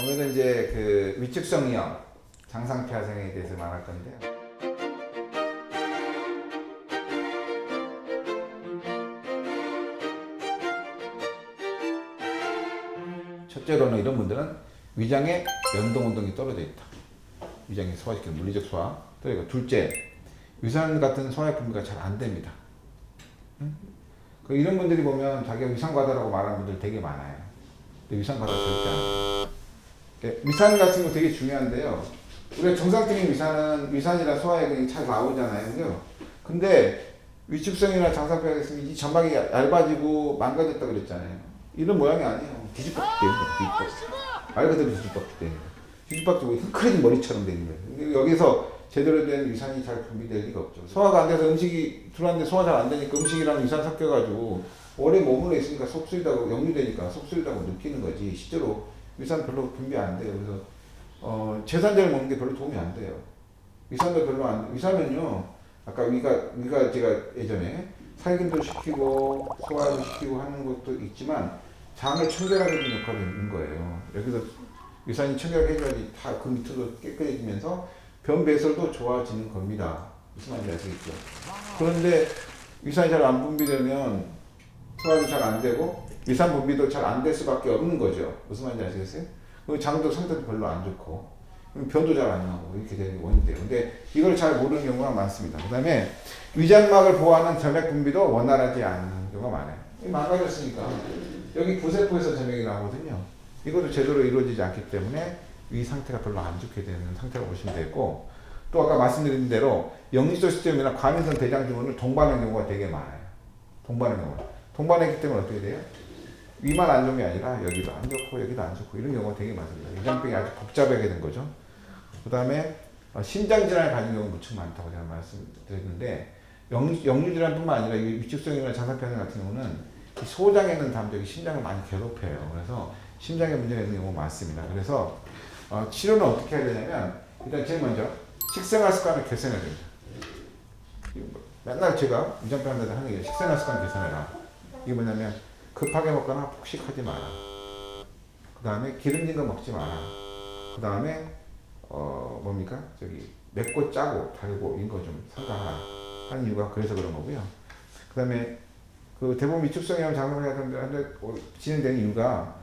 오늘은 이제 그 위축성이형 장상폐하생에 대해서 말할 건데요. 첫째로는 이런 분들은 위장에 연동 운동이 떨어져 있다. 위장이 소화시키는 물리적 소화. 또 이거 둘째, 위산 같은 소화 분비가 잘 안 됩니다. 응? 그 이런 분들이 보면 자기가 위산 과다라고 말하는 분들 되게 많아요. 근데 위산 과다 절대 아니에요. 예, 위산 같은 거 되게 중요한데요. 우리가 정상적인 위산은 위산이나 소화액이 잘 나오잖아요. 그죠? 근데 위축성이나 장사병이 있으면 이 점막이 얇아지고 망가졌다 그랬잖아요. 이런 모양이 아니에요. 되는 거예요. 뒤집박죽. 말 그대로 뒤집박죽 되는 거예요. 뒤집박죽이 흑크린 머리처럼 되는 거예요. 여기서 제대로 된 위산이 잘 분비될 리가 없죠. 소화가 안 돼서 음식이 들어왔는데 소화 잘 안 되니까 음식이랑 위산 섞여가지고 오래 머물러 있으니까 속 쓰리다고 역류되니까 속 쓰리다고 느끼는 거지. 실제로 위산 별로 분비 안 돼요. 그래서 어, 제산제를 먹는 게 별로 도움이 안 돼요. 위산도 별로 안 위산은요. 아까 위가 위가 제가 예전에 살균도 시키고 소화도 시키고 하는 것도 있지만 장을 청결하게 해주는 역할이 있는 거예요. 여기서 위산이 청결해줘야지 다 그 밑으로 깨끗해지면서 변 배설도 좋아지는 겁니다. 무슨 말인지 아시겠죠? 그런데 위산이 잘 안 분비되면 소화도 잘 안 되고 위산 분비도 잘 안 될 수밖에 없는 거죠. 무슨 말인지 아시겠어요? 그리고 장도 상태도 별로 안 좋고 변도 잘 안 나오고 이렇게 되는 원인이 돼요. 근데 이걸 잘 모르는 경우가 많습니다. 그 다음에 위장막을 보호하는 점액 분비도 원활하지 않은 경우가 많아요. 이 망가졌으니까 여기 부세포에서 점액이 나오거든요. 이것도 제대로 이루어지지 않기 때문에 위 상태가 별로 안 좋게 되는 상태라고 보시면 되고 또 아까 말씀드린 대로 영리소 시스템이나 과민성 대장 증후를 동반하는 경우가 되게 많아요. 동반하는 경우. 동반했기 때문에 어떻게 돼요? 위만 안 좋은 게 아니라 여기도 안 좋고 여기도 안 좋고 이런 경우가 되게 많습니다. 위장병이 아주 복잡하게 된 거죠. 그 다음에 신장 질환을 가진 경우가 무척 많다고 제가 말씀드렸는데 영, 역류 질환뿐만 아니라 이 위축성이나 장사병 같은 경우는 이 소장에 있는 담력이 심장을 많이 괴롭혀요. 그래서 심장에 문제가 있는 경우가 많습니다. 그래서 어, 치료는 어떻게 해야 되냐면 일단 제일 먼저 식생활 습관을 개선해야 됩니다. 뭐, 맨날 제가 위장병한테 하는 게 식생활 습관 개선해라. 이게 뭐냐면 급하게 먹거나 폭식하지 마라. 그 다음에 기름진 거 먹지 마라. 그 다음에 어 뭡니까 저기 맵고 짜고 달고 이런 거 좀 삼가하라 하는 이유가 그래서 그런 거고요. 그 다음에 그 대부분 위축성이랑 장사병한테 진행되는 이유가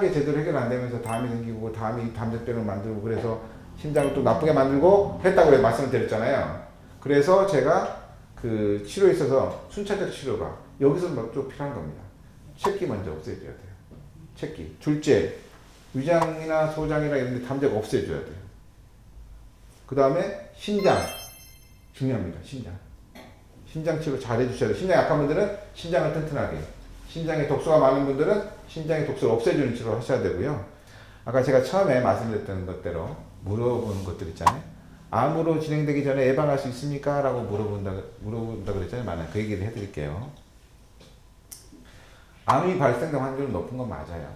게 제대로 해결 안 되면서 담이 생기고 담이 담배병을 만들고 그래서 심장을 또 나쁘게 만들고 했다고 말씀을 드렸잖아요. 그래서 제가 그 치료에 있어서 순차적 치료가 여기서 좀 필요한 겁니다. 체기 먼저 없애줘야 돼요. 체기. 둘째, 위장이나 소장이나 이런 데 담력 없애줘야 돼요. 그 다음에 신장. 중요합니다. 신장. 신장 치료 잘 해주셔야 돼요. 신장 약한 분들은 신장을 튼튼하게. 신장에 독소가 많은 분들은 신장의 독소를 없애주는 치료를 하셔야 되고요. 아까 제가 처음에 말씀드렸던 것대로 물어보는 것들 있잖아요. 암으로 진행되기 전에 예방할 수 있습니까? 라고 물어본다, 물어본다 그랬잖아요. 많아요. 그 얘기를 해드릴게요. 암이 발생된 확률은 높은 건 맞아요.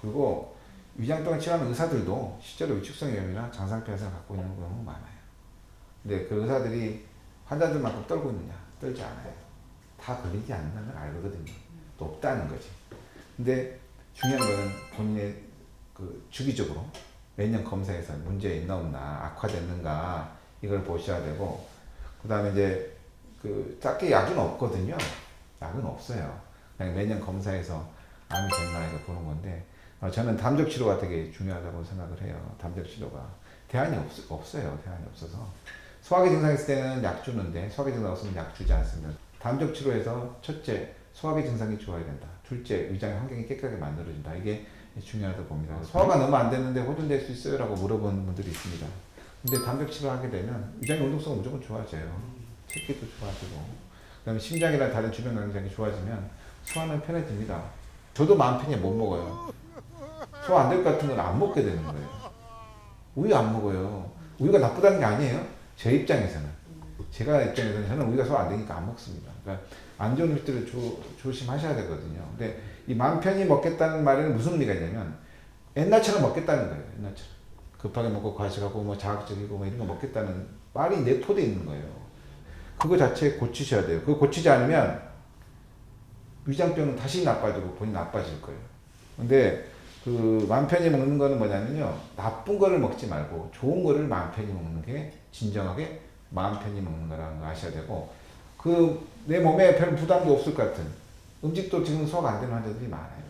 그리고 위장병을 치료하는 의사들도 실제로 위축성염이나 장상폐하성을 갖고 있는 경우가 많아요. 근데 그 의사들이 환자들만큼 떨고 있느냐? 떨지 않아요. 다 걸리지 않는 걸 알거든요. 또 없다는 거지. 근데 중요한 거는 본인의 그 주기적으로 매년 검사해서 문제 있나 없나 악화됐는가 이걸 보셔야 되고 그 다음에 이제 그 작게 약은 없거든요. 약은 없어요. 그냥 매년 검사해서 암이 됐나 이거 보는 건데 어, 저는 담적 치료가 되게 중요하다고 생각을 해요. 담적 치료가 대안이 없, 없어요. 대안이 없어서 소화기 증상 있을 때는 약 주는데 소화기 증상 없으면 약 주지 않습니다. 담적 치료에서 첫째 소화기 증상이 좋아야 된다. 둘째 위장 환경이 깨끗하게 만들어진다. 이게 중요하다고 봅니다. 소화가 너무 안 되는데 호전될 수 있어요? 라고 물어보는 분들이 있습니다. 근데 담적 치료를 하게 되면 위장의 운동성은 무조건 좋아져요. 체기도 좋아지고 그 다음에 심장이나 다른 주변 경장이 좋아지면 소화는 편해집니다. 저도 마음 편히 못 먹어요. 소화 안 될 것 같은 건 안 먹게 되는 거예요. 우유 안 먹어요. 우유가 나쁘다는 게 아니에요. 제 입장에서는. 제가 입장에서는 저는 우유가 소화 안 되니까 안 먹습니다. 그러니까 안 좋은 음식들을 조, 조심하셔야 되거든요. 근데 이 마음 편히 먹겠다는 말에는 무슨 의미가 있냐면 옛날처럼 먹겠다는 거예요. 옛날처럼. 급하게 먹고 과식하고 뭐 자극적이고 뭐 이런 거 먹겠다는 말이 내포돼 있는 거예요. 그거 자체 고치셔야 돼요. 그거 고치지 않으면 위장병은 다시 나빠지고 본인 나빠질 거예요. 근데 그 마음 편히 먹는 거는 뭐냐면요. 나쁜 거를 먹지 말고 좋은 거를 마음 편히 먹는 게 진정하게 마음 편히 먹는 거라는 거 아셔야 되고 그 내 몸에 별 부담도 없을 것 같은 음식도 지금 소화가 안 되는 환자들이 많아요.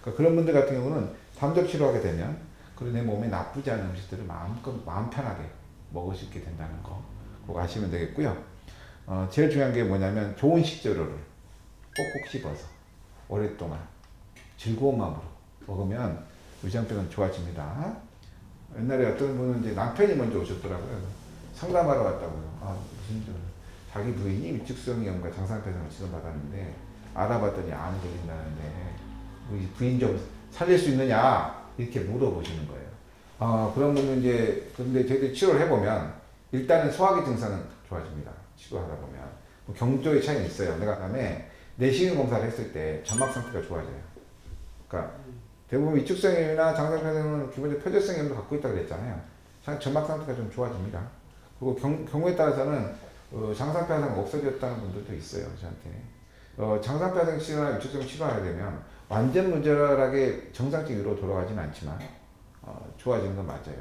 그러니까 그런 분들 같은 경우는 담력 치료하게 되면 그리고 내 몸에 나쁘지 않은 음식들을 마음껏 마음 편하게 먹을 수 있게 된다는 거 그거 아시면 되겠고요. 어, 제일 중요한 게 뭐냐면 좋은 식재료를 꼭꼭 씹어서 오랫동안 즐거운 마음으로 먹으면 위장병은 좋아집니다. 옛날에 어떤 분은 이제 남편이 먼저 오셨더라고요. 상담하러 왔다고요. 아, 무슨 저 자기 부인이 위축성염과 장상폐성을 치료받았는데 알아봤더니 암 걸린다는데 우리 부인 좀 살릴 수 있느냐 이렇게 물어보시는 거예요. 아 그런 분은 이제 근데 저희들이 치료를 해보면 일단은 소화기 증상은 좋아집니다. 치료하다 보면 뭐 경조의 차이는 있어요. 내가 그다음에 내시경 검사를 했을 때 점막 상태가 좋아져요. 그러니까 대부분 위축성염이나 장상폐성은 기본적으로 표적성염도 갖고 있다고 그랬잖아요. 장- 점막 상태가 좀 좋아집니다. 그리고 경, 경우에 따라서는 어, 장상폐성 없어졌다는 분들도 있어요. 저한테. 어, 장상폐성 치료나 위축성 치료하게 되면 완전 무절하게 정상적 위로 돌아가지는 않지만 어, 좋아지는 건 맞아요.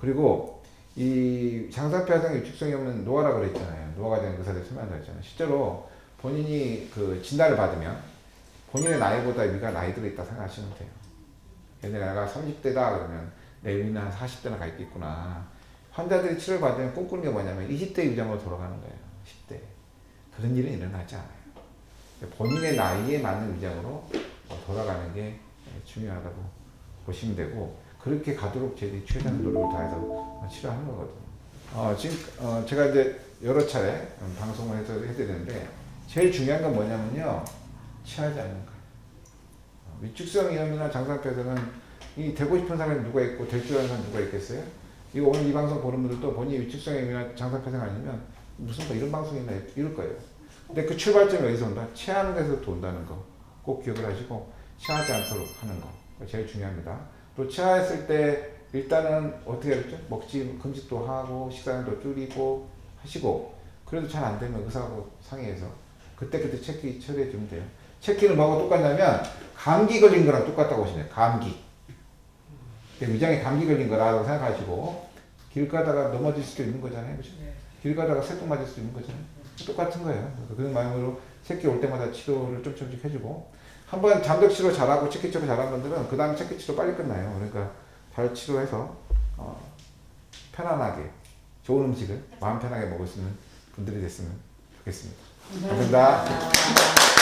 그리고 이 장상폐성 위축성이 없는 노화라 그랬잖아요. 노화가 되는 의사들 설명한다 했잖아요. 실제로 본인이 그 진단을 받으면 본인의 나이보다 위가 나이 들어 있다 생각하시면 돼요. 옛날에 내가 30대다 그러면 내 위는 한 40대나 가 있겠구나. 환자들이 치료를 받으면 꿈꾸는 게 뭐냐면 20대 위장으로 돌아가는 거예요. 10대. 그런 일은 일어나지 않아요. 본인의 나이에 맞는 위장으로 돌아가는 게 중요하다고 보시면 되고 그렇게 가도록 저희들이 최대한 노력을 다해서 치료하는 거거든요. 어, 지금 어, 제가 이제 여러 차례 음, 방송을 해서 해드리는데 제일 중요한 건 뭐냐면요 취하지 않는. 어, 위축성 이염이나 장상폐성은 이 되고 싶은 사람이 누가 있고 될 줄 아는 사람이 누가 있겠어요? 이거 오늘 이 방송 보는 분들도 본인이 위축성 이염이나 장상폐성 아니면 무슨 뭐 이런 방송이나 이럴 거예요. 근데 그 출발점이 어디서 온다? 체하는 데서부터 온다는 거. 꼭 기억을 하시고 체하지 않도록 하는 거. 제일 중요합니다. 또 체했을 때 일단은 어떻게 했죠? 먹지 금식도 하고 식사량도 줄이고 하시고 그래도 잘 안 되면 의사하고 상의해서 그때그때 체키 처리해 주면 돼요. 체키는 뭐하고 똑같냐면 감기 걸린 거랑 똑같다고 보시면 돼요. 감기. 위장에 감기 걸린 거라고 생각하시고 길 가다가 넘어질 수도 있는 거잖아요. 그죠? 길 가다가 새똥 맞을 수 있는 거잖아요. 똑같은 거예요. 그런 마음으로 새끼 올 때마다 치료를 좀 조금씩 해주고 한 번 잠적 치료 잘하고 체키 치료 잘한 분들은 그 다음 체키 치료 빨리 끝나요. 그러니까 잘 치료해서 어, 편안하게 좋은 음식을 마음 편하게 먹을 수 있는 분들이 됐으면 좋겠습니다. 감사합니다.